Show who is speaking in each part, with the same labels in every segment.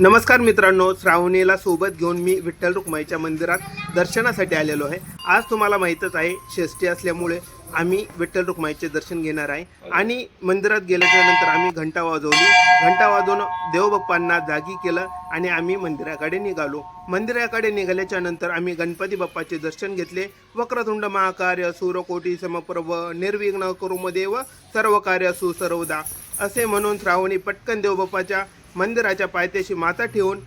Speaker 1: नमस्कार मित्रांनो श्रावणीला सोबत घेऊन मी विठ्ठल रुक्माईच्या मंदिरात दर्शनासाठी आलेलो आहे. आज तुम्हाला माहीतच आहे षष्ठी असल्यामुळे आम्ही विठ्ठल रुक्माईचे दर्शन घेणार आहे. आणि मंदिरात गेल्याच्यानंतर आम्ही घंटा वाजवली. घंटा वाजवून देवबाप्पांना जागी केलं आणि आम्ही मंदिराकडे निघालो. मंदिराकडे निघाल्याच्या नंतर आम्ही गणपती बाप्पाचे दर्शन घेतले. वक्रतुंड महाकार्य सूरकोटी समप्रभ निर्विघ्न कुरुमदेव सर्व कार्य सुसर्वदा असे म्हणून श्रावणी पटकन देवबाप्पाच्या मंदिराच्या पायथ्याशी माता ठेवून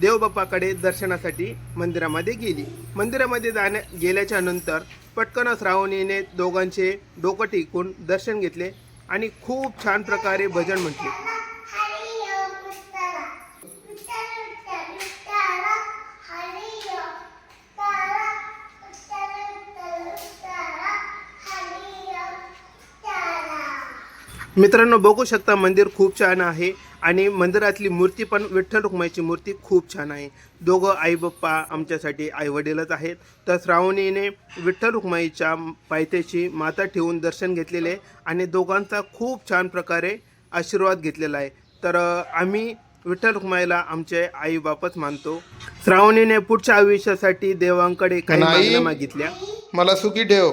Speaker 1: देवबाप्पाकडे दर्शनासाठी मंदिरामध्ये गेली. मंदिरामध्ये जाण्या गेल्याच्यानंतर पटकन श्रावणीने दोघांचे डोकं टिकून दर्शन घेतले आणि खूप छान प्रकारे भजन म्हटले. मित्रांनो बघू शकता मंदिर खूप छान आहे. आणि मंदिरातली मूर्ती पण विठ्ठल रुक्माईची मूर्ती खूप छान आहे. दोघं आई बाप्पा आमच्यासाठी आईवडीलच आहेत. तर श्रावणीने विठ्ठल रुक्माईच्या पायथ्याशी माता ठेवून दर्शन घेतलेले आणि दोघांचा खूप छान प्रकारे आशीर्वाद घेतलेला आहे. तर आम्ही विठ्ठल रुक्माईला आमचे आई बापच मानतो. श्रावणीने पुढच्या आयुष्यासाठी देवांकडे काही. मागण्या मागितल्या.
Speaker 2: मला सुखी ठेव.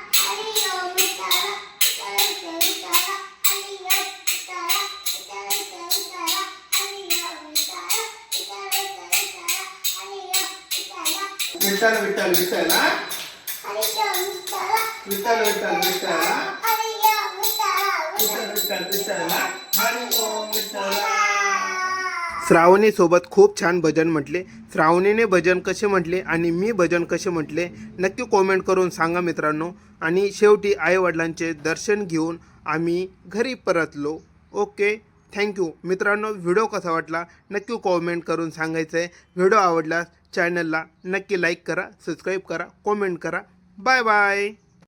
Speaker 1: विठ्ठल विठ्ठल विठ्ठल हा? विठ्ठल विठ्ठल विठ्ठल विठ्ठल विठ्ठल विठ्ठल हरी ओम विठ्ठल. श्रावणी सोबत खूप छान भजन म्हटले. श्रावणीने भजन कसे म्हटले आणि मी भजन कसे म्हटले नक्की कॉमेंट करून सांगा मित्रांनो. आणि शेवटी आईवडिलांचे दर्शन घेऊन आम्ही घरी परतलो. ओके? थँक्यू मित्रांनो व्हिडिओ कसा वाटला नक्की कॉमेंट करून सांगायचं आहे व्हिडिओ आवडल्यास चॅनलला नक्की लाईक करा सबस्क्राईब करा कॉमेंट करा. Bye bye